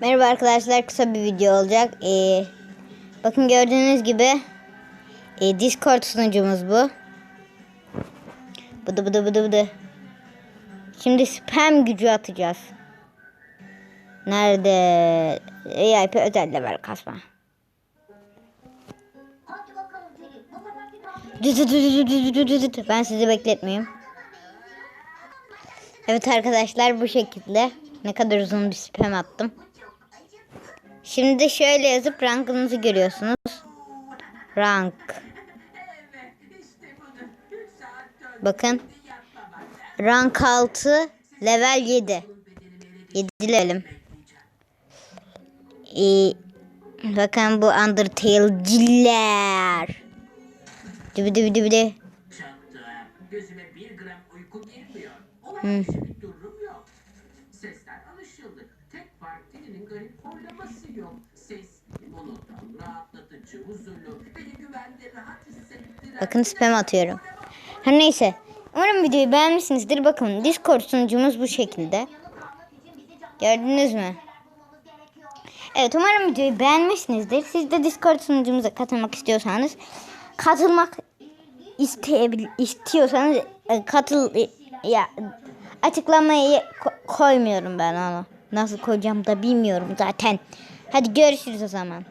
Merhaba arkadaşlar kısa bir video olacak. Ee, bakın gördüğünüz gibi e, Discord sunucumuz bu. Bıdı bıdı bıdı bıdı. Şimdi spam gücü atacağız. Nerede? VIP özel level kasma. Ben sizi bekletmeyeyim. Evet arkadaşlar bu şekilde ne kadar uzun bir spam attım. Şimdi şöyle yazıp rankınızı görüyorsunuz. Rank. Bakın. Rank 6 level 7. 7 levelim. Ee, bakın bu Undertale ciller. Dibi dibi dibi dibi. Çattı. Gözüme bir gram uyku girmiyor. Olay dışı bir durum yok. Sesler alışıldı. Partinin garip horlaması yok. Ses monoton, rahatlatıcı, huzurlu, beni güvende rahat hissettiren... Bakın spam atıyorum. Her neyse. Umarım videoyu beğenmişsinizdir. Bakın Discord sunucumuz bu şekilde. Gördünüz mü? Evet umarım videoyu beğenmişsinizdir. Siz de Discord sunucumuza katılmak istiyorsanız katılmak isteyebil istiyorsanız e, katıl ya açıklamayı ko- koymuyorum ben onu. Nasıl koyacağım da bilmiyorum zaten. Hadi görüşürüz o zaman.